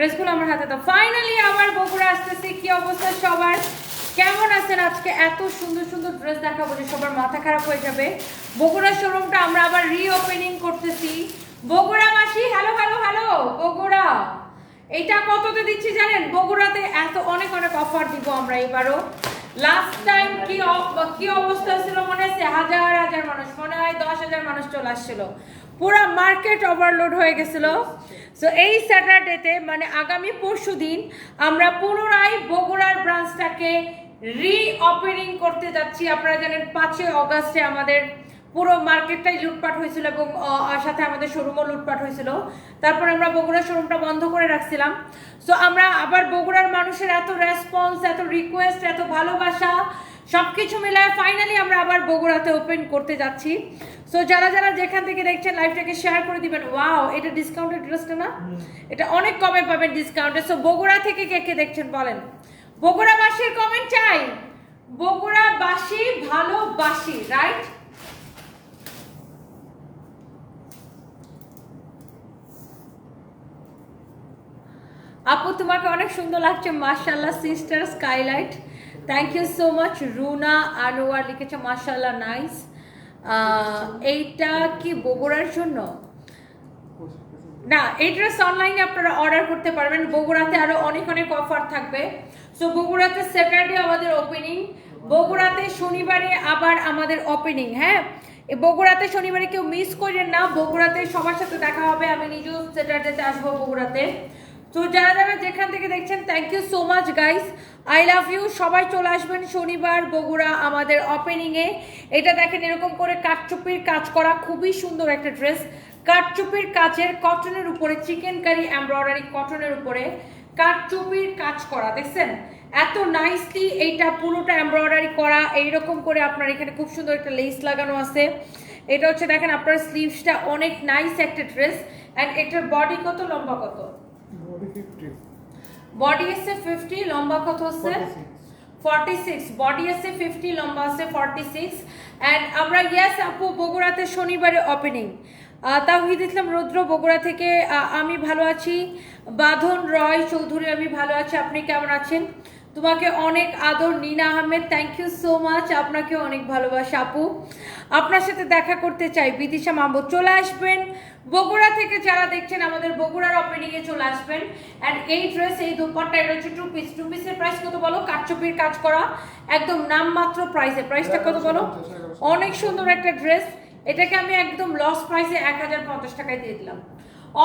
ড্রেসগুলো আমার হাতে। তো ফাইনালি আবার বগুড়া আসতেছে। কি অবস্থা সবার? কেমন আছেন আজকে? এত সুন্দর সুন্দর ড্রেস দেখাবো যে সবার মাথা খারাপ হয়ে যাবে। বগুড়া শোরুমটা আমরা আবার রিওপেনিং করতেছি। বগুড়া মাসি হ্যালো হ্যালো হ্যালো বগুড়া। এটা কততে দিচ্ছি জানেন? বগুড়াতে এত অনেক অনেক অফার দিব আমরা এবারও। লাস্ট টাইম কি কি অবস্থা ছিল মনে আছে? হাজার হাজার মানুষ, মনে হয় দশ হাজার মানুষ চলে আসছিল। পুরো মার্কেট ওভারলোড হয়ে গেছিল। সো এই স্যাটারডেতে মানে আগামী পরশু দিন, আমরা পুনরায় বগুড়ার ব্রাঞ্চটাকে রি ওপেনিং করতে যাচ্ছি। আপনারা জানেন, পাঁচই অগাস্টে আমাদের পুরো মার্কেটটাই লুটপাট হয়েছিল এবং সাথে আমাদের শোরুমও লুটপাট হয়েছিল। তারপর আমরা বগুড়া শোরুমটা বন্ধ করে রাখছিলাম। সো আমরা আবার বগুড়ার মানুষের এত রেসপন্স এত রিকোয়েস্ট এত ভালোবাসা, সবকিছু মিলায় ফাইনালি আমরা আবার বগুড়াতে ওপেন করতে যাচ্ছি। সো যারা যারা যেখান থেকে দেখছেন লাইভটাকে শেয়ার করে দিবেন ওয়াও এটা ডিসকাউন্টেড ড্রেসটা না? এটা অনেক কমে পাবেন ডিসকাউন্টে সো বগুড়া থেকে কে কে দেখছেন বলেন? বগুড়াবাসীর কমেন্ট চাই। বগুড়াবাসী ভালোবাসি রাইট আপু তোমাকে অনেক সুন্দর লাগছে। মাশাল্লাহ sister skylight thank you so much Runa Anwar লিখেছে মাশাল্লাহ নাইস এইটা কি বগুড়ার জন্য? না, এই ড্রেস অনলাইনে আপনারা অর্ডার করতে পারবেন। বগুড়াতে আরও অনেক অনেক অফার থাকবে। সো বগুড়াতে স্যাটারডে আমাদের ওপেনিং বগুড়াতে শনিবারে আবার আমাদের ওপেনিং হ্যাঁ? বগুড়াতে শনিবারে কেউ মিস করেন না। বগুড়াতে সবার সাথে দেখা হবে। আমি নিজেও স্যাটারডেতে আসব বগুড়াতে। তো যারা যারা যেখান থেকে দেখছেন thank you so much guys I love you সবাই চলে আসবেন শনিবার বগুড়া আমাদের ওপেনিংয়ে এটা দেখেন, এরকম করে কাঠচুপির কাজ করা, খুবই সুন্দর একটা ড্রেস কাঠচুপির কাজের কটনের উপরে চিকেন কারি এমব্রয়ডারি কটনের উপরে কাঠচুপির কাজ করা, দেখছেন? এত নাইসলি এইটা পুরোটা এমব্রয়ডারি করা, এইরকম করে আপনার এখানে খুব সুন্দর একটা লেস লাগানো আছে। এটা হচ্ছে, দেখেন, আপনার স্লিভসটা অনেক নাইস একটা ড্রেস অ্যান্ড এটার বডি কত, লম্বা কত? বডি এসে ফিফটি লম্বা কত হচ্ছে ফর্টি সিক্স বডি আছে ফিফটি লম্বা আছে ফর্টি সিক্স অ্যান্ড আমরা ইয়াস আপু বগুড়াতে শনিবারে ওপেনিং তাহিদ ইসলাম রুদ্র বগুড়া থেকে আমি ভালো আছি। বাঁধন রয় চৌধুরী আমি ভালো আছি। আপনি কেমন আছেন? তোমাকে অনেক আদর Nina Ahmed thank you so much আপনাকে অনেক ভালোবাসা আপু। আপনার সাথে দেখা করতে চাই। বিদিশা মাহবুব চলে আসবেন। বগুড়া থেকে যারা দেখছেন আমাদের বগুড়ার ওপেনিং এ চলে আসবেন। এন্ড এই ড্রেস এই দুপাট্টা এটা হচ্ছে টু পিস টু পিসের প্রাইস কত বলো? কাঠচুপির কাজ করা। একদম নামমাত্র প্রাইসে প্রাইসটা কত বলো? অনেক সুন্দর একটা ড্রেস এটাকে আমি একদম লস প্রাইসে এক হাজার পঞ্চাশ টাকায় দিয়ে দিলাম।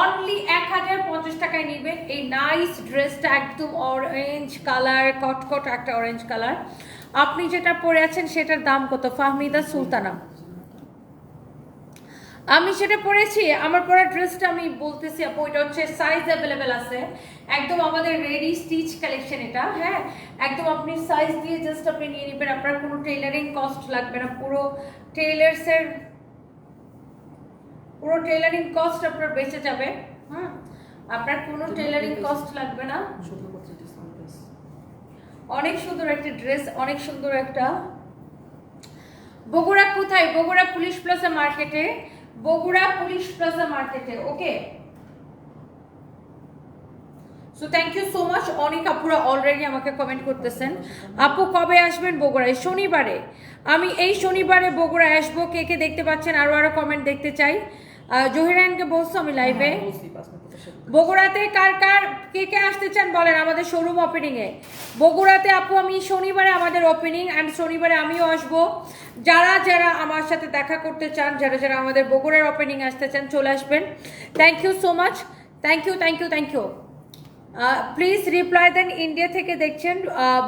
অনলি এক হাজার পঞ্চাশ টাকায় নেবেন। এই নাইস ড্রেসটা একদম অরেঞ্জ কালার কটকট একটা অরেঞ্জ কালার আপনি যেটা পরে আছেন সেটার দাম কত? ফাহমিদা সুলতানা। আমি সেটা পরেছি আমার পরা ড্রেসটা আমি বলতেছি আপু এটা হচ্ছে সাইজ অ্যাভেলেবেল আছে। একদম আমাদের রেডি স্টিচ কালেকশন এটা হ্যাঁ? একদম আপনি সাইজ দিয়ে জাস্ট আপনি নিয়ে নেবেন আপনার কোনো টেইলারিং কস্ট লাগবে না। পুরো টেইলার্সের পুরো টেইলারিং কস্ট আপনার বেঁচে যাবে হুম? আপনার কোনো টেইলারিং কস্ট লাগবে না। অনেক সুন্দর একটা ড্রেস অনেক সুন্দর একটা। বগুড়া কোথায়? বগুড়া পুলিশ প্লাজা মার্কেটে বগুড়া পুলিশ প্লাজা মার্কেটে, okay? So thank you so much অনেক আপুরা অলরেডি আমাকে কমেন্ট করতেছেন। আপু কবে আসবেন বগুড়ায়? শনিবারে। আমি এই শনিবারে বগুড়ায় আসব। কে কে দেখতে পাচ্ছেন? আরও আরও কমেন্ট দেখতে চাই। জহিরানকে বলছো আমি লাইভে বগুড়াতে কার কার কে কে আসতে চান বলেন আমাদের শোরুম ওপেনিং এ। বগুড়াতে আপু, আমি শনিবারে আমাদের ওপেনিং অ্যান্ড শনিবারে আমিও আসব। যারা যারা আমার সাথে দেখা করতে চান, যারা যারা আমাদের বগুড়ার ওপেনিং আসতে চান, চলে আসবেন। Thank you so much thank you thank you thank you please reply then India থেকে দেখছেন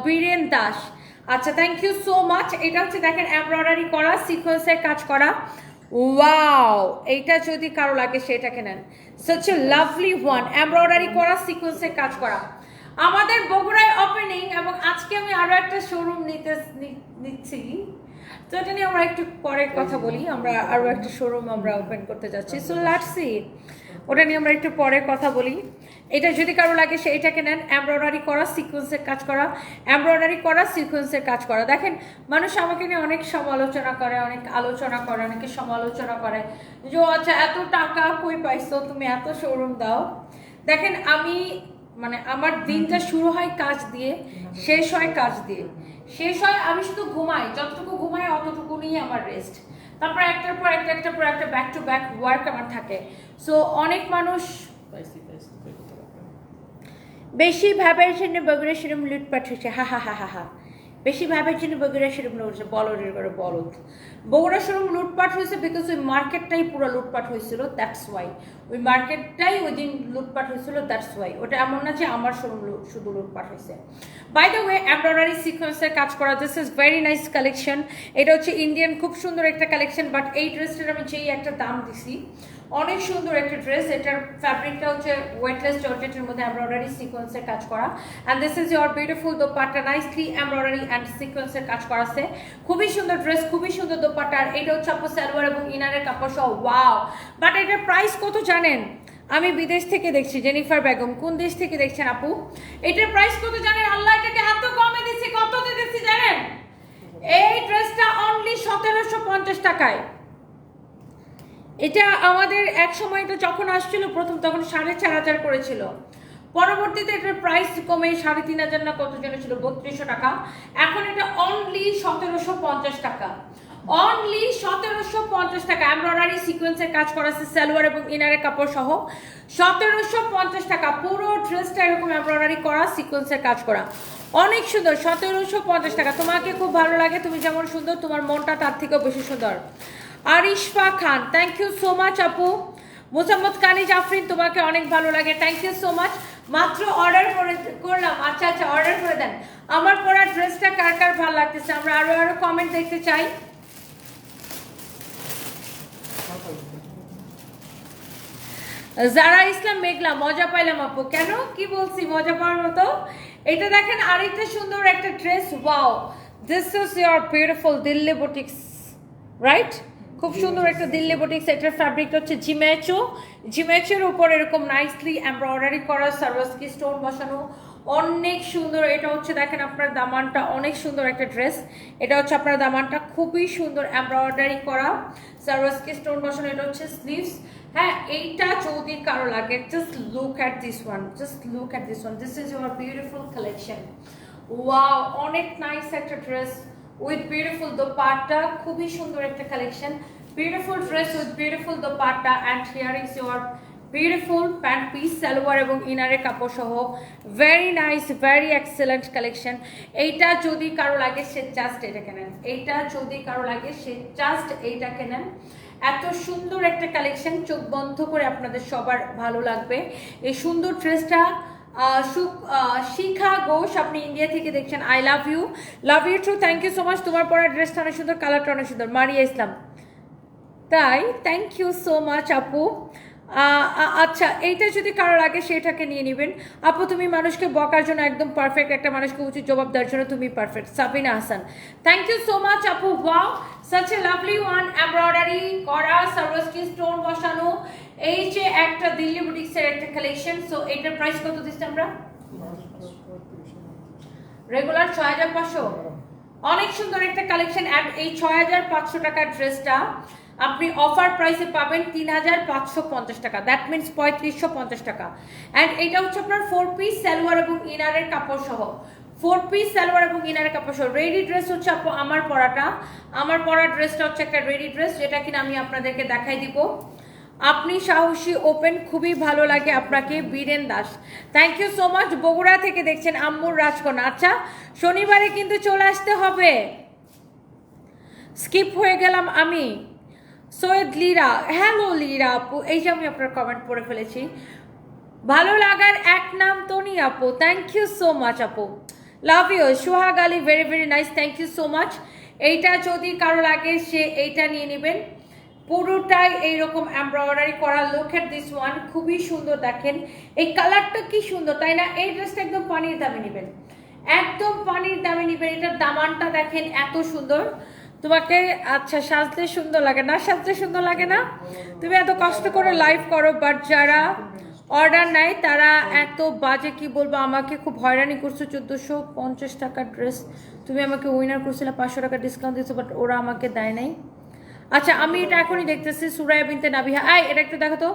বীরেন দাস। আচ্ছা থ্যাংক ইউ সো মাচ এটা হচ্ছে দেখেন এমব্রয়ডারি করা সিকোয়েন্সের কাজ করা। ওয়াও এইটা যদি কারও লাগে সেটাকে নেন। Such a lovely one embroidery করা সিকোয়েন্সের কাজ করা। আমাদের বগুড়ায় ওপেনিং এবং আজকে আমি আরও একটা শোরুম নিতে নিচ্ছি। তো এটা নিয়ে আমরা একটু পরে কথা বলি। আমরা আরও একটা শোরুম আমরা ওপেন করতে যাচ্ছি। সো লেটস ওটা নিয়ে আমরা একটু পরে কথা বলি। এটা যদি কারও লাগে সেইটাকে নেন। এমব্রয়ডারি করা সিকোয়েন্সের কাজ করা। এমব্রয়ডারি করা সিকোয়েন্সের কাজ করা। দেখেন, মানুষ আমাকে নিয়ে অনেক সমালোচনা করে, অনেক আলোচনা করে, অনেকে সমালোচনা করে যে আচ্ছা এত টাকা কই পাইছো? তুমি এত শোরুম দাও। দেখেন, আমি মানে আমার দিনটা শুরু হয় কাজ দিয়ে, শেষ হয় কাজ দিয়ে। শেষ হয়, আমি শুধু ঘুমাই। যতটুকু ঘুমাই অতটুকু নিয়ে আমার রেস্ট তারপর একটার পর একটা, একটার পর একটা ব্যাক টু ব্যাক ওয়ার্ক আমার থাকে। সো অনেক মানুষ বেশি ভাবের জন্য বগুড়া সেরম লুটপাট হয়েছে। হা হা হা হা হা। বেশি ভাবের জন্য বগুড়া সেরম হয়েছে বলদের করে বলদ। বগুড়া সেরম লুটপাট হয়েছে বিকজ ওই মার্কেটটাই পুরো লুটপাট হয়েছিল দ্যাটস ওয়াই ওই মার্কেটটাই ওই দিন লুটপাট হয়েছিল দ্যাটস ওয়াই ওটা এমন না যে আমার শোরুম শুধু লুটপাট হয়েছে। বাই দ্য ওয়ে এমব্রয়ডারি সিকোয়েন্সের কাজ করা this is very nice collection এটা হচ্ছে ইন্ডিয়ান খুব সুন্দর একটা কালেকশন বাট এই ড্রেসটার আমি যেই একটা দাম দিছি অনেক সুন্দর একটা ড্রেস এটার ফ্যাব্রিকটা হচ্ছে ওয়েটলেস জর্জেটের মধ্যে এমব্রয়ডারি সিকোয়েন্সের কাজ করা। And this is your beautiful dupatta nicely embroidery and সিকোয়েন্সের কাজ করা আছে। খুবই সুন্দর ড্রেস খুবই সুন্দর দোপাট্টা আর এটা হচ্ছে আপনার সালোয়ার এবং ইনারের কাপড় সহ ওয়াও বাট এটার প্রাইস কত জানেন? আমি বিদেশ থেকে দেখছি, জেনিফার বেগম, কোন দেশ থেকে দেখছেন আপু? এটার প্রাইস কত জানেন? আল্লাহ এটাকে এত কমে দিচ্ছে কত দিতেছি জানেন? এই ড্রেসটা অনলি সতেরোশো পঞ্চাশ টাকায়। এটা আমাদের এক সময় এটা যখন আসছিল, প্রথম তখন সাড়ে চার হাজার করেছিল। পরবর্তীতে এটার প্রাইস কমে সাড়ে তিন হাজার না কত জন ছিল, বত্রিশশো টাকা। এখন এটা অনলি সতেরোশো পঞ্চাশ টাকা। অনলি সতেরোশো পঞ্চাশ টাকা। এমব্রয়ডারি সিকোয়েন্সের কাজ করা আছে, সালোয়ার এবং ইনারের কাপড় সহ। সতেরোশো পঞ্চাশ টাকা। পুরো ড্রেসটা এরকম এমব্রয়ডারি করা সিকোয়েন্সের কাজ করা। অনেক সুন্দর, সতেরোশো পঞ্চাশ টাকা। তোমাকে খুব ভালো লাগে, তুমি যেমন সুন্দর, তোমার মনটা তার থেকেও বেশি সুন্দর। Arishfa Khan. Thank you so much আপু। মোসাম্মদ কানি জাফরিন, তোমাকে অনেক ভালো লাগে। থ্যাংক ইউ সো মাচ মাত্র অর্ডার করে করলাম। আচ্ছা আচ্ছা অর্ডার করে দেন। আমার পরা ড্রেসটা কার কার ভালো লাগতেছে? আমরা আরও আরও কমেন্ট দেখতে চাই। যারা ইসলাম মেঘলা, মজা পাইলাম আপু। কেন? কি বলছি, মজা পাওয়ার মতো? এটা দেখেন, আরেকটা সুন্দর একটা dress wow this is your beautiful Delhi boutiques right খুব সুন্দর একটা দিল্লি বুটিক্স এটার ফ্যাব্রিক হচ্ছে জিম্যাচো জিম্যাচোর উপর এরকম নাইসলি এমব্রয়ডারি করা সার্ভাসকি স্টোন বসানো। অনেক সুন্দর, এটা হচ্ছে দেখেন আপনার দামানটা, অনেক সুন্দর একটা ড্রেস এটা হচ্ছে আপনার দামানটা, খুবই সুন্দর এমব্রয়ডারি করা। সার্ভাসকি স্টোন বসানো, এটা হচ্ছে স্লিভস হ্যাঁ এইটা যদি কারও লাগে just look at this one just look at this one this is your beautiful collection wow অনেক নাইস একটা ড্রেস উইথ বিউটিফুল দোপাট্টা, খুবই সুন্দর একটা collection. Beautiful dress with beautiful dupatta and here is your beautiful pant piece salwar এবং ইনারের কাপড় সহ। Very nice very excellent collection. এইটা যদি কারও লাগে, সে জাস্ট এটা কেনেন। এইটা যদি কারও লাগে, সে জাস্ট এইটা কেনেন। এত সুন্দর একটা কালেকশন, চোখ বন্ধ করে আপনাদের সবার ভালো লাগবে। এই সুন্দর ড্রেসটা শিখা ঘোষ, আপনি ইন্ডিয়া থেকে দেখছেন I love you. Love you true thank you so much তোমার পরা ড্রেসটা অনেক সুন্দর কালারটা অনেক সুন্দর। মারিয়া ইসলাম। তাই থ্যাংক ইউ সো মাচ আপু। আচ্ছা এইটা যদি কারও লাগে সেটাকে নিয়ে নেবেন। আপু, তুমি মানুষকে বকার জন্য একদম পারফেক্ট একটা মানুষকে উচিত জবাব দেওয়ার জন্য তুমি perfect Sabina Hasan. Thank you so much আপু wow such a lovely one embroidery করা সার্ভাসকি স্টোন বসানো, এই যে একটা দিল্লি বুটিক্সের একটা কালেকশন সো এইটার প্রাইস কত দিচ্ছি আমরা? রেগুলার ছয় হাজার পাঁচশো। অনেক সুন্দর একটা কালেকশন এই ছয় হাজার পাঁচশো টাকার ড্রেসটা আপনি অফার প্রাইসে পাবেন তিন হাজার পাঁচশো পঞ্চাশ টাকা। দ্যাট মিনস পঁয়ত্রিশশো পঞ্চাশ টাকা। অ্যান্ড এটা হচ্ছে আপনার ফোর পিস সালোয়ার এবং ইনারের কাপড় সহ। ফোর পিস সালোয়ার এবং ইনারের কাপড় সহ। রেডি ড্রেস হচ্ছে আপু আমার পরাটা। আমার পরা ড্রেসটা হচ্ছে একটা রেডি ড্রেস যেটা কিনা আমি আপনাদেরকে দেখাই দিব। আপনি সাহসী ওপেন খুবই ভালো লাগে আপনাকে, Biren Das. Thank you so much Bogura থেকে দেখছেন আম্মুর রাজকন্যা। আচ্ছা শনিবারে কিন্তু চলে আসতে হবে। স্কিপ হয়ে গেলাম আমি। সৈয়দ লিরা হ্যালো লিরা আপু, এই যে আমি আপনার কমেন্ট পড়ে ফেলেছি। ভালো লাগার এক নাম তনি আপু থ্যাংক ইউ সো মাচ আপু। Love you Sohag Ali very very nice thank you so much এইটা যদি কারও লাগে, সে এইটা নিয়ে নেবেন। পুরোটাই এইরকম এমব্রয়ডারি করা লোকের দিস ওয়ান খুবই সুন্দর দেখেন। এই কালারটা কি সুন্দর, তাই না? এই ড্রেসটা একদম পানির দামে নেবেন। একদম পানির দামে নেবেন, এটার দামানটা দেখেন এত সুন্দর। তোমাকে আচ্ছা সাজতে সুন্দর লাগে না, সাজতে সুন্দর লাগে না? তুমি এত কষ্ট করে লাইভ করো বাট যারা অর্ডার নেয় তারা এত বাজে, কি বলব, আমাকে খুব হয়রানি করছ, চোদ্দোশো পঞ্চাশ টাকার ড্রেস তুমি আমাকে উইনার করছিলে, পাঁচশো টাকা ডিসকাউন্ট দিচ্ছো বাট ওরা আমাকে দেয় নাই। আচ্ছা আমি এটা এখনই দেখতেছি সুরাইয়া বিনতে নাবিহা। আই এটা একটু দেখো তো।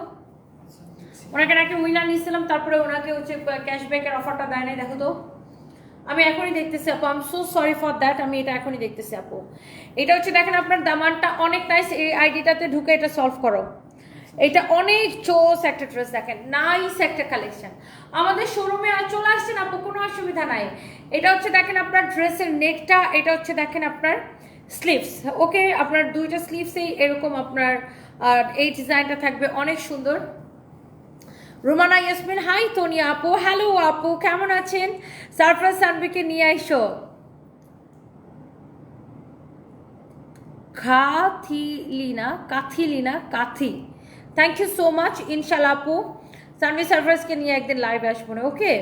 ওনাকে নাকি উইনার নিয়েছিলাম, তারপরে ওনাকে হচ্ছে ক্যাশব্যাকের অফারটা দেয় নাই, দেখো তো। আমি এখনই দেখতেছি আপু um so sorry for that আমি এটা এখনই দেখতেছি আপু। এটা হচ্ছে দেখেন আপনার দামানটা অনেক নাইস এই আইডিটাতে ঢুকে এটা সলভ করো। এটা অনেক চোস একটা ড্রেস দেখেন নাইস একটা কালেকশন আমাদের শোরুমে আর চলে আসছেন আপু, কোনো অসুবিধা নাই। এটা হচ্ছে দেখেন আপনার ড্রেসের নেকটা এটা হচ্ছে দেখেন আপনার স্লিভস ওকে আপনার দুইটা স্লিভসেই এরকম আপনার এই ডিজাইনটা থাকবে অনেক সুন্দর। রোমানা ইয়াসমিন, হাই তোনিয়া আপু, হ্যালো আপু, কেমন আছেন? সারফরাজ সানবিকে নিয়ে আইসো। Kathilina Kathilina, Kathi. Thank you so much ইনশাল্লাহ আপু। সানভি সারফরাজকে নিয়ে একদিন লাইভে আসব না okay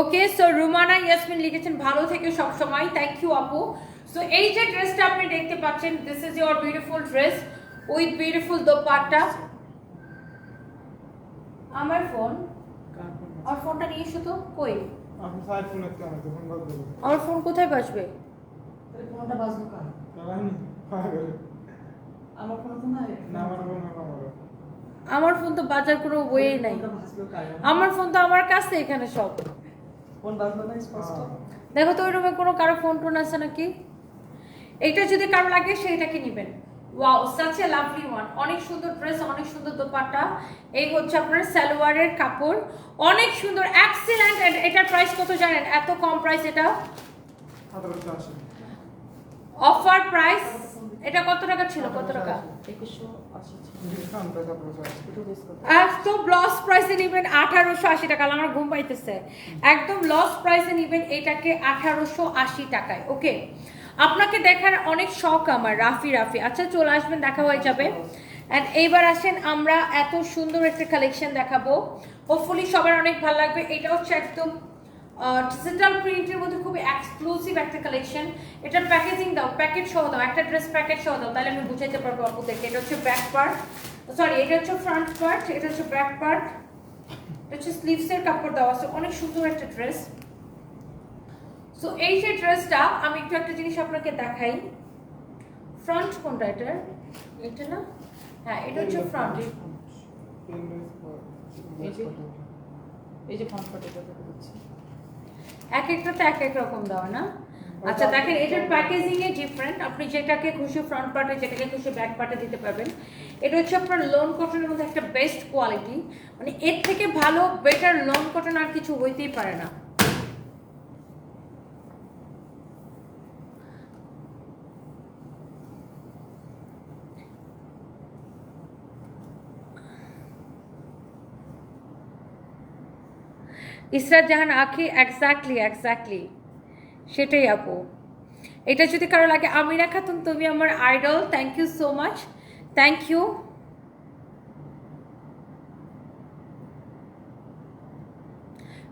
okay so Rumana Yasmin লিখেছেন, ভালো থেকে সব সময় থ্যাংক ইউ আপু। সো এই যে ড্রেসটা আপনি দেখতে পাচ্ছেন this is your beautiful dress with beautiful dupatta আমার ফোন আমার ফোনটা নিয়ে এসো তো কই? আমার ফোন কোথায় বাসবে ফোনটা আমার ফোন তো না আমার ফোন আমার। আমার ফোন তো বাজার কোনো ওয়ে নাই। আমার ফোন তো আমার কাছে এখানে সব। ফোন বাজলো না স্পষ্ট? দেখো তো ওই রুমে কোনো কারও ফোন টোন আছে নাকি? এইটা যদি কারও লাগে সেইটাকে নেবেন। Wow such a lovely one অনেক সুন্দর ড্রেস অনেক সুন্দর দোপাট্টা। এই হচ্ছে আপনার সালোয়ারের কাপড়। অনেক সুন্দর এক্সিলেন্ট এটার প্রাইস কত জানেন? এত কম প্রাইস এটা? অফার প্রাইস এটা কত টাকা ছিল? কত টাকা? একদম লস প্রাইসে নেবেন আঠারোশো আশি টাকা। আমার ঘুম পাইতেছে। একদম লস প্রাইসে নেবেন এটাকে আঠারোশো আশি টাকায় ওকে আপনাকে দেখার অনেক শখ আমার, রাফি রাফি। আচ্ছা চলে আসবেন, দেখা হয়ে যাবে। অ্যান্ড এইবার আসেন, আমরা এত সুন্দর একটা কালেকশন দেখাবো। হোপফুলি সবার অনেক ভালো লাগবে। এটা হচ্ছে একদম ডিজিটাল প্রিন্টের মধ্যে খুবই এক্সক্লুসিভ একটা কালেকশন এটার প্যাকেজিং দাও প্যাকেট সহ দাও, একটা ড্রেস প্যাকেট সহ দাও, তাহলে আমি বুঝাইতে পারব আপুদেরকে এটা হচ্ছে ব্যাক পার্ট সরি এটা হচ্ছে ফ্রন্ট পার্ট এটা হচ্ছে ব্যাক পার্ট এটা হচ্ছে স্লিভসের কাপড় দেওয়া আছে। অনেক সুন্দর একটা ড্রেস সো এই যে ড্রেসটা আমি একটু একটা জিনিস আপনাকে দেখাই। ফ্রন্ট কোনটা এটার এটা না? হ্যাঁ এটা হচ্ছে ফ্রন্ট এই যে। এই যে ফোন পাটে কথা বলছি এক এক এক রকম দেওয়া না? আচ্ছা দেখেন এটার প্যাকেজিং এ ডিফারেন্ট আপনি যেটাকে খুশি ফ্রন্ট পার্টে যেটাকে খুশি ব্যাক পার্টে দিতে পারবেন। এটা হচ্ছে আপনার লোন কটনের মধ্যে একটা বেস্ট কোয়ালিটি মানে এর থেকে ভালো বেটার লোন কটন আর কিছু হইতেই পারে না। ইসরাত জাহান আখি এক্স্যাক্টলি এক্স্যাক্টলি সেটাই আপু। এটা যদি কারও লাগে আমিরা খাতুন তুমি আমার idol thank you so much thank you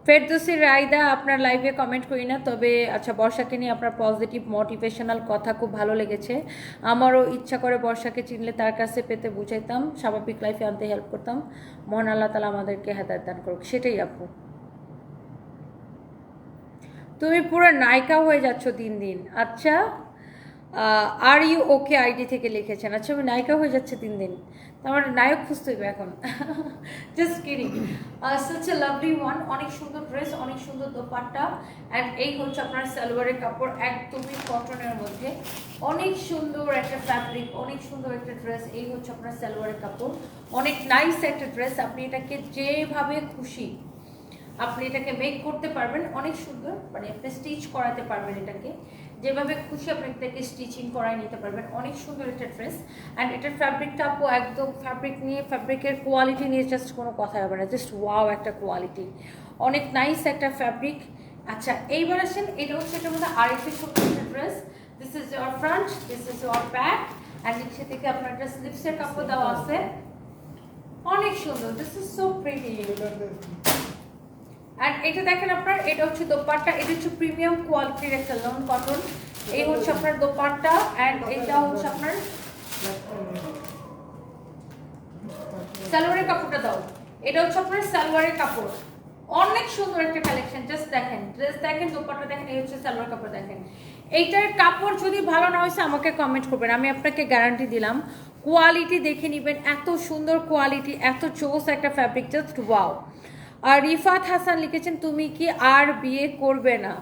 Ferdousi Raida আপনার লাইভে কমেন্ট করি না, তবে আচ্ছা বর্ষাকে নিয়ে আপনার পজিটিভ মোটিভেশনাল কথা খুব ভালো লেগেছে। আমারও ইচ্ছা করে বর্ষাকে চিনলে তার কাছে পেতে বুঝাইতাম। স্বাভাবিক লাইফে আনতে হেল্প করতাম। মহান আল্লাহ তালা আমাদেরকে হেদায়ত দান করুক। সেটাই আপু। তুমি পুরো নায়িকা হয়ে যাচ্ছ দিন দিন। আচ্ছা আর ইউ ওকে আইডি থেকে লিখেছেন। আচ্ছা আমি নায়িকা হয়ে যাচ্ছে দিন দিন। আমার নায়ক খুঁজতে হবে এখন। Just kidding such a lovely one অনেক সুন্দর ড্রেস অনেক সুন্দর দোপাট্টা। অ্যান্ড এই হচ্ছে আপনার সালোয়ারের কাপড় একদমই কটনের মধ্যে। অনেক সুন্দর একটা ফ্যাব্রিক অনেক সুন্দর একটা ড্রেস এই হচ্ছে আপনার সালোয়ারের কাপড়। অনেক নাইস একটা ড্রেস আপনি এটাকে যেভাবে খুশি আপনি এটাকে মেক করতে পারবেন, অনেক সুন্দর মানে আপনি স্টিচ করাতে পারবেন এটাকে। যেভাবে খুশি আপনি এটাকে স্টিচিং করাই নিতে পারবেন, অনেক সুন্দর এটা ড্রেস অ্যান্ড এটার ফ্যাব্রিকটা আপু একদম ফ্যাব্রিক নিয়ে ফ্যাব্রিকের কোয়ালিটি নিয়ে জাস্ট কোনো কথা হবে না জাস্ট ওয়াও একটা কোয়ালিটি অনেক নাইস একটা ফ্যাব্রিক আচ্ছা এইবার আসেন, এটা হচ্ছে এটার মধ্যে আরেকটি ছোট একটা dress this is your front this is your back and নিচে থেকে আপনার একটা স্লিপসের কাপড় দেওয়া আছে? অনেক সুন্দর দিস ইজ সো প্রিটি আর এটা দেখেন আপনার, এটা হচ্ছে দোপাট্টা, এটা হচ্ছে প্রিমিয়াম কোয়ালিটির একটা লন কটন এই হচ্ছে আপনার দোপাট্টা অ্যান্ড এটা হচ্ছে আপনার সালোয়ারের কাপড়টা দাও। এটা হচ্ছে আপনার সালোয়ারের কাপড়। অনেক সুন্দর একটা কালেকশন জাস্ট দেখেন ড্রেস দেখেন দোপাট্টা, দেখেন, এই হচ্ছে সালোয়ার কাপড় দেখেন। এইটার কাপড় যদি ভালো না হয়েছে, আমাকে কমেন্ট করবেন, আমি আপনাকে গ্যারান্টি দিলাম কোয়ালিটি দেখে নেবেন, এত সুন্দর কোয়ালিটি এত চোস একটা ফ্যাব্রিক জাস্ট ওয়াও আর রিফাত হাসান লিখেছেন, তুমি কি আর বিয়ে করবে না?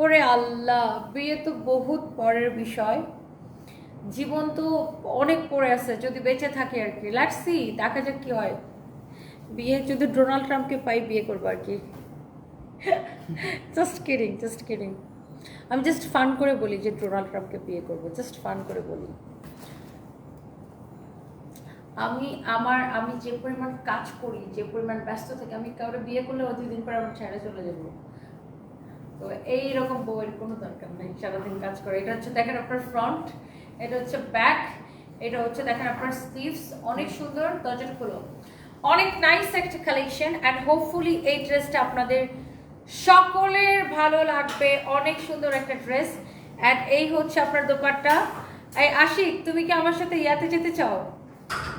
ওরে আল্লাহ, বিয়ে তো বহুত পরের বিষয়। জীবন তো অনেক পড়ে আছে, যদি বেঁচে থাকে আর কি। লাটসি দেখা যাক কি হয়। বিয়ে, যদি ডোনাল্ড ট্রাম্পকে পাই, বিয়ে করব আর কি। জাস্ট কিডিং জাস্ট কিডিং আমি জাস্ট ফান করে বলি যে ডোনাল্ড ট্রাম্পকে বিয়ে করব জাস্ট ফান করে বলি। আমি আমার, আমি যে পরিমাণ কাজ করি, যে পরিমাণ ব্যস্ত থাকি, আমি কাউকে বিয়ে করলে ও দুই দিন পরে আমার ছেড়ে চলে যাব। তো এইরকম বউয়ের কোনো দরকার নেই, সারাদিন কাজ করে। এটা হচ্ছে, দেখেন আপনার ফ্রন্ট এটা হচ্ছে ব্যাক এটা হচ্ছে, দেখেন আপনার স্লিভস অনেক সুন্দর, দরজাটা খুলো। অনেক নাইস একটা কালেকশন অ্যান্ড হোপফুলি এই ড্রেসটা আপনাদের সকলের ভালো লাগবে। অনেক সুন্দর একটা ড্রেস অ্যান্ড এই হচ্ছে আপনার দোপাট্টা। এই আশিক, তুমি কি আমার সাথে ইয়াতে যেতে চাও?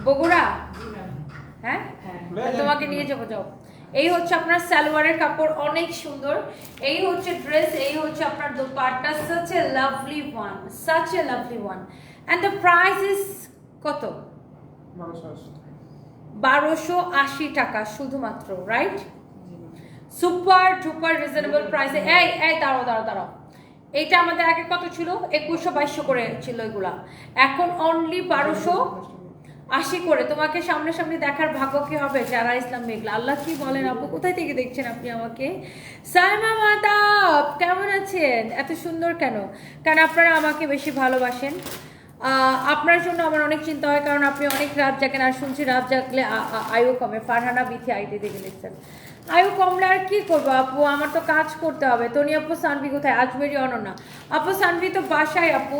বগুড়া? হ্যাঁ? হ্যাঁ। তোমাকে নিয়ে যাব যাও। এই হচ্ছে আপনার সালোয়ারের কাপড় অনেক সুন্দর। এই হচ্ছে ড্রেস এই হচ্ছে আপনার dupatta. Such a lovely one such a lovely one and the price is কত? বারোশো আশি টাকা শুধুমাত্র রাইট সুপার ডুপার রিজনেবল প্রাইসে এই এই দাঁড়াও দাঁড়াও দাঁড়াও। এটা আমাদের আগে কত ছিল? একুশশো বাইশশো করে ছিল এগুলা। এখন অনলি বারোশো আশি করে। তোমাকে সামনে সামনে দেখার ভাগ্য কি হবে? যারা ইসলাম মেঘলা, আল্লাহ কি বলেন? আপু কোথায় থেকে দেখছেন আপনি আমাকে? সাইমা মাতাব কেমন আছেন? এত সুন্দর কেন? কারণ আপনারা আমাকে বেশি ভালোবাসেন। আপনার জন্য আমার অনেক চিন্তা হয়, কারণ আপনি অনেক রাত জাগেন। আর শুনছি রাত জাগলে আ- আ- আয়ু কমে। ফারহানা বিথি আইতে দেখে লিখছেন আয়ু কমলা আর কি করব আপু? আমার তো কাজ করতে হবে। তনি আপু, সানভি কোথায়? আজমেরি অনন্যা আপু, সানভি তো বাসায়, আপু।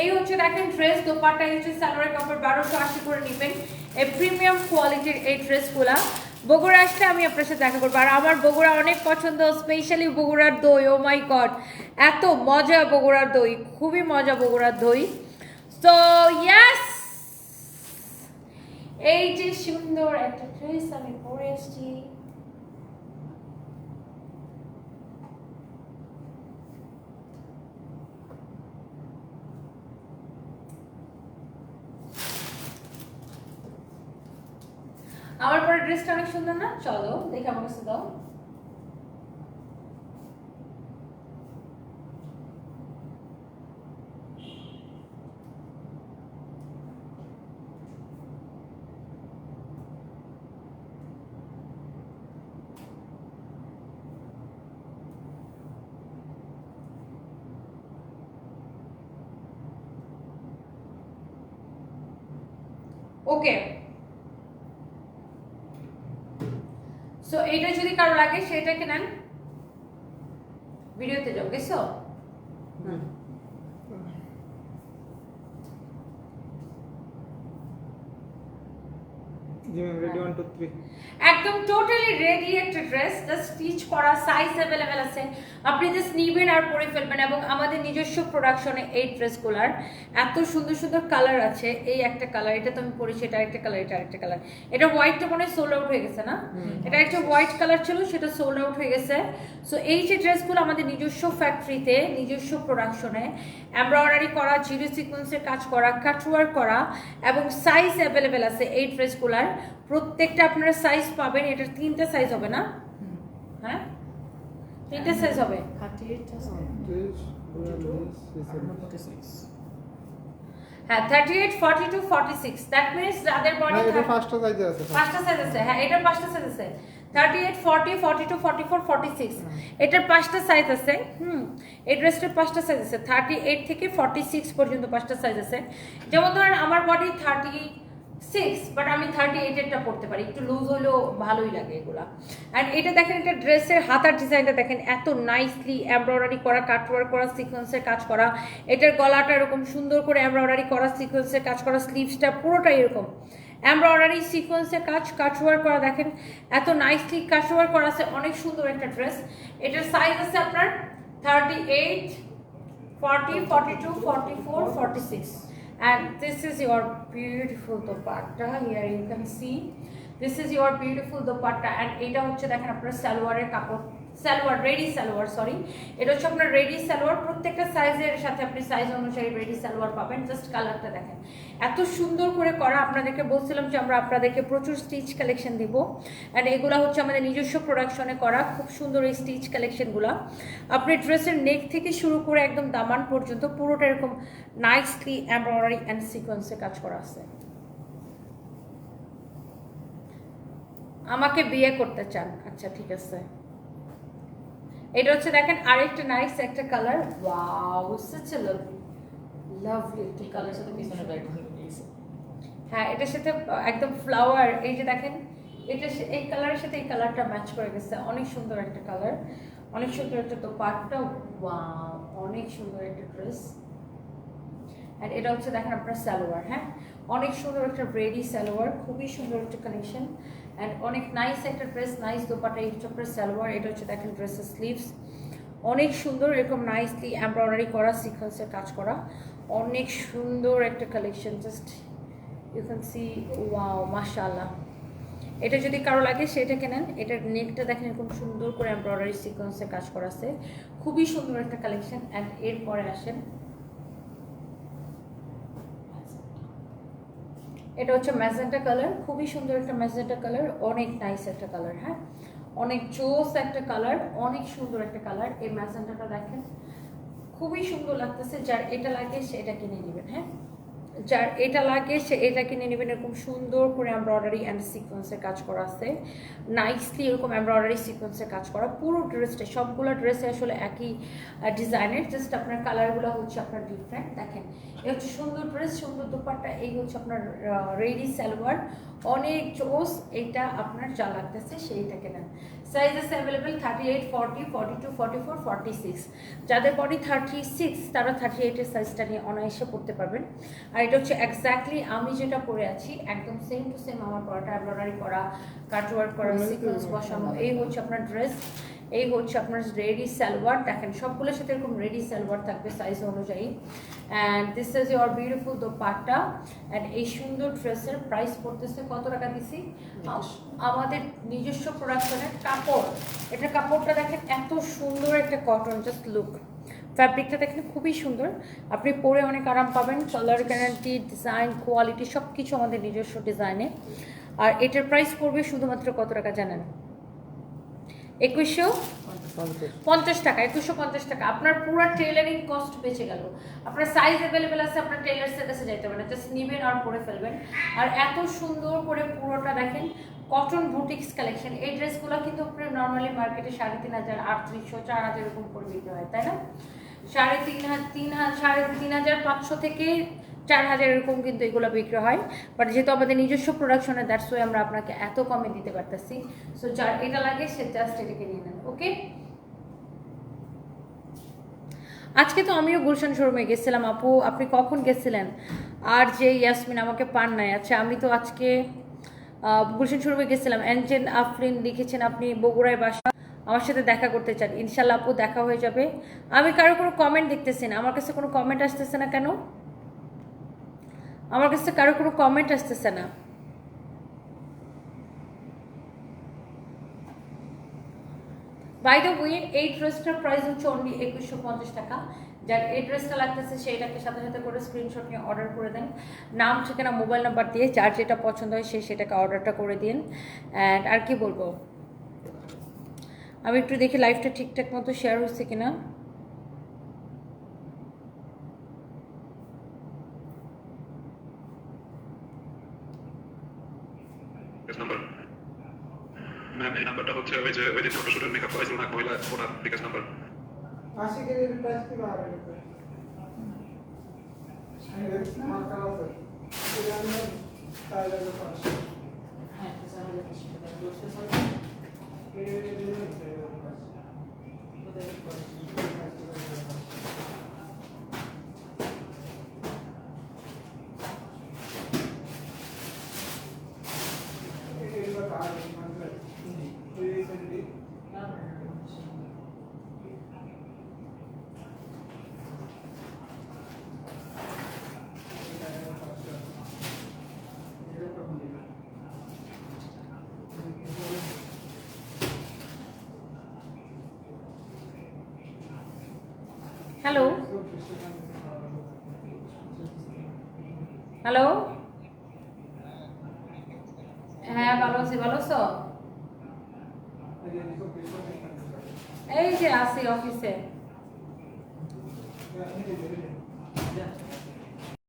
এই হচ্ছে দেখেন ড্রেস দোপাট্টা, এই হচ্ছে সালোয়ারের কাপড়, বারোশো আশি করে নেবেন। এই প্রিমিয়াম কোয়ালিটির এই ড্রেসগুলা বগুড়া আসলে আমি আপনার সাথে দেখা করব। আর আমার বগুড়া অনেক পছন্দ স্পেশালি বগুড়ার দই ও মাই গড এত মজা বগুড়ার দই, খুবই মজা বগুড়ার দই। তো ইয়াস এই যে সুন্দর একটা ড্রেস আমি পরে এসেছি আমার পরে ড্রেসটা অনেক সুন্দর না? চলো দেখে আমার কাছে দাও ওকে সো এইটা যদি কারও লাগে সেটাকে নেন ভিডিওতে যাও গেছো? জি রেডি টু থ্রি একদম টোটালি রেডি একটা ড্রেস জাস্ট স্টিচ করা সাইজ অ্যাভেলেবেল আছে। আপনি জাস্ট নিবেন আর পরে ফেলবেন এবং আমাদের নিজস্ব প্রোডাকশনে এই ড্রেসগুলার এত সুন্দর সুন্দর কালার আছে। এই একটা কালার এটা তো আমি পরেছি এটা একটা কালার এটা আরেকটা কালার এটা হোয়াইটটা মনে হয় সোল্ড আউট হয়ে গেছে না? এটা একটা হোয়াইট কালার ছিল সেটা সোল্ড আউট হয়ে গেছে। সো এই যে ড্রেসগুলো আমাদের নিজস্ব ফ্যাক্টরিতে নিজস্ব প্রোডাকশনে এমব্রয়ডারি করা জিরো সিকোয়েন্সের কাজ করা কাটওয়ার্ক করা এবং সাইজ অ্যাভেলেবেল আছে এই ড্রেসগুলার প্রত্যেকটা আপনারা সাইজ পাবেন এটার তিনটা সাইজ হবে না? হ্যাঁ? তিনটা সাইজ হবে? হ্যাঁ thirty eight forty two forty six that means যাদের বডি এটা পাঁচটা সাইজে আছে পাঁচটা। সাইজ আছে। হ্যাঁ এটার পাঁচটা সাইজ আছে। Thirty eight forty forty two forty four forty six এটার পাঁচটা সাইজ আছে। হুম এই ড্রেসটার পাঁচটা সাইজ আছে। থার্টি এইট থেকে ফর্টি সিক্স পর্যন্ত পাঁচটা সাইজ আছে। যেমন ধরেন আমার বডি থার্টি সিক্স বাট আমি থার্টি এইটেরটা পড়তে পারি। একটু লুজ হলেও ভালোই লাগে এগুলা। অ্যান্ড এটা দেখেন এটা ড্রেসের হাতার ডিজাইনটা দেখেন এত নাইসলি এমব্রয়ডারি করা কাটওয়ার্ক করা সিকোয়েন্সের কাজ করা। এটার গলাটা এরকম সুন্দর করে এমব্রয়ডারি করা সিকোয়েন্সের কাজ করা স্লিভসটা পুরোটাই এরকম। এমব্রয়ডারি সিকোয়েন্সের কাজ কাটওয়ার্ক করা দেখেন এত নাইসলি কাটওয়ার্ক করা আছে অনেক সুন্দর একটা ড্রেস এটার সাইজ আছে আপনার thirty eight 40, 42, 44, 46. And this is your beautiful dupatta. Here you can see. This is your beautiful dupatta. And এটা হচ্ছে দেখেন আপনার সালোয়ারের কাপড় সালোয়ার রেডি সালোয়ার সরি এটা হচ্ছে আপনার রেডি সালোয়ার। প্রত্যেকটা সাইজের সাথে আপনি সাইজ অনুযায়ী রেডি সালোয়ার পাবেন। জাস্ট কালারটা দেখেন। এত সুন্দর করে করা আপনাদেরকে বলছিলাম যে আমরা আপনাদেরকে প্রচুর স্টিচ কালেকশন দিব। অ্যান্ড এগুলো হচ্ছে আমাদের নিজস্ব প্রোডাকশনে করা। খুব সুন্দর এই স্টিচ কালেকশনগুলো আপনি ড্রেসের নেক থেকে শুরু করে একদম দামান পর্যন্ত পুরোটা এরকম নাইসলি এমব্রয়ডারি অ্যান্ড সিকোয়েন্সে কাজ করা আছে। আমাকে বিয়ে করতে চান। আচ্ছা ঠিক আছে। এটা হচ্ছে দেখেন আরেকটা নাইস একটা colour wow a lovely lovely একটা কালার সাথে পিছনে হ্যাঁ এটার সাথে একদম ফ্লাওয়ার এই যে দেখেন এটা এই কালারের সাথে এই কালারটা ম্যাচ করে গেছে। অনেক সুন্দর একটা কালার অনেক সুন্দর একটা তো পাটটা ওয়াও অনেক সুন্দর একটা ড্রেস আর এটা হচ্ছে দেখেন আপনার সালোয়ার হ্যাঁ? অনেক সুন্দর একটা রেডি সালোয়ার খুবই সুন্দর একটা কালেকশন অ্যান্ড অনেক নাইস একটা ড্রেস নাইস দোপাটা হচ্ছে আপনার সালোয়ার, এটা হচ্ছে দেখেন ড্রেসের স্লিভস অনেক সুন্দর এরকম নাইসলি এমব্রয়ডারি করা সিকোয়েন্সের কাজ করা। অনেক সুন্দর একটা collection just you can see wow মাশাআল্লাহ। এটা যদি কারও লাগে, সেটা কেনেন। এটার নেকটা দেখেন এরকম সুন্দর করে এমব্রয়ডারি সিকোয়েন্সে কাজ করা আছে খুবই সুন্দর একটা কালেকশন অ্যান্ড এরপরে আসেন এটা হচ্ছে ম্যাজেন্টা কালার, খুবই সুন্দর একটা ম্যাজেন্টা কালার, অনেক নাইস একটা কালার হ্যাঁ? অনেক জোস একটা কালার, অনেক সুন্দর একটা কালার, এই ম্যাজেন্টাটা দেখেন। খুবই সুন্দর লাগতেছে, যার এটা লাগে সে এটা কিনে নেবেন হ্যাঁ? যার এটা লাগে, সে এটা কিনে নেবেন এরকম সুন্দর করে এমব্রয়ডারি অ্যান্ড সিকোয়েন্সের কাজ করা আছে। নাইসলি এরকম এমব্রয়ডারি সিকোয়েন্সের কাজ করা, পুরো ড্রেসটা সবগুলো ড্রেসে আসলে একই ডিজাইনের জাস্ট আপনার কালারগুলো হচ্ছে আপনার ডিফারেন্ট দেখেন এই হচ্ছে সুন্দর ড্রেস সুন্দর দুপাট্টা, এই হচ্ছে আপনার রেডি সালোয়ার অনেক চোস এটা আপনার যা লাগতেছে সেইটা কেনেন। সাইজ আছে available thirty eight forty forty two forty four forty six যাদের বডি থার্টি সিক্স তারা থার্টি এইটের সাইজটা নিয়ে অনায়াসে পড়তে পারবেন। আর এটা হচ্ছে এক্স্যাক্টলি আমি যেটা পরে আছি একদম সেম টু সেম আমার পরাটা এমব্রয়ডারি করা কাটওয়ার্ক করা সিকোয়েন্স বসানো এই হচ্ছে আপনার ড্রেস এই হচ্ছে আপনার রেডি সালোয়ার দেখেন সবগুলোর সাথে এরকম রেডি সালোয়ার থাকবে সাইজ অনুযায়ী। And this is your beautiful dupatta. And এই সুন্দর ড্রেসের প্রাইস পড়তেছে কত টাকা দিছি? আম- আমাদের নিজস্ব প্রোডাকশনের কাপড়। এটা কাপড়টা দেখেন এত সুন্দর একটা কটন জাস্ট লুক ফ্যাব্রিকটা দেখেন খুবই সুন্দর। আপনি পরে অনেক আরাম পাবেন। কালার গ্যারান্টি ডিজাইন কোয়ালিটি সব কিছু আমাদের নিজস্ব ডিজাইনে আর এটার প্রাইস পড়বে শুধুমাত্র কত টাকা জানেন? একুশশো পঞ্চাশ টাকা, একুশশো পঞ্চাশ টাকা। আপনার পুরো টেলারিং কস্ট বেঁচে গেল। আপনার সাইজ অ্যাভেলেবেল আছে, আপনার টেলার্সের কাছে যাইতে পারেন। জাস্ট নিবেন আর পরে ফেলবেন। আর এত সুন্দর করে পুরোটা দেখেন কটন বুটিক্স কালেকশন এই ড্রেসগুলো কিন্তু আপনি নর্মালি মার্কেটে সাড়ে তিন হাজার, আটত্রিশশো, চার হাজার এরকম করে বিক্রি হয়, তাই না? সাড়ে তিন তিন সাড়ে তিন হাজার পাঁচশো থেকে চার হাজার এরকম কিন্তু এগুলো বিক্রি হয়। বাট যেহেতু আমাদের নিজস্ব প্রোডাকশনের দ্যাটস ওয়ে আমরা আপনাকে এত কমে দিতে পারতেছি। সো যার এটা লাগে, সে জাস্ট এটাকে নিয়ে নেন ওকে আজকে তো আমিও গুলশান শোরুমে গেছিলাম, আপু, আপনি কখন গেছিলেন? আর যে ইয়াসমিন আমাকে পান নাই আচ্ছা আমি তো আজকে গুলশান শোরুমে গেছিলাম। অ্যাঞ্জেন আফরিন লিখেছেন আপনি, বগুড়ায় বাসা আমার সাথে দেখা করতে চান। ইনশাল্লাহ আপু দেখা হয়ে যাবে। আমি কারও কোনো কমেন্ট দেখতেছি না। আমার কাছে কোনো কমেন্ট আসতেছে না কেন? আমার কাছে কারও কোনো কমেন্ট আসতেছে না। বাই দ্য ওয়ে এই ড্রেসটার প্রাইস হচ্ছে অনলি একুশশো পঞ্চাশ টাকা। যার এই ড্রেসটা লাগতেছে সেইটাকে সাথে সাথে করে স্ক্রিনশট নিয়ে অর্ডার করে দেন। নাম, ঠিকানা মোবাইল নাম্বার দিয়ে যার যেটা পছন্দ হয়, সে সেটাকে অর্ডারটা করে দিন। অ্যান্ড আর কি বলব? আমি একটু দেখি লাইফটা ঠিকঠাক মতো শেয়ার হচ্ছে কিনা নাম্বার ম্যাম এই নাম্বারটা হচ্ছে ওই যে ওই যে ছোট ছোট মেকআপ করেছিল না মহিলা ওনার বিকাশ নাম্বার আশি কেজির প্রাইস কি বাড়বে মার্কা আছে এটা আমি চার হাজার পাঁচশো হ্যাঁ চার হাজার পাঁচশো টাকা বলছে স্যার এই ডিজাইন চার হাজার পাঁচশো কোথায় করে এইগুলো কাজ মানে এই সেন্টি হ্যালো হ্যালো হ্যাঁ ভালো আছি ভালো আছো?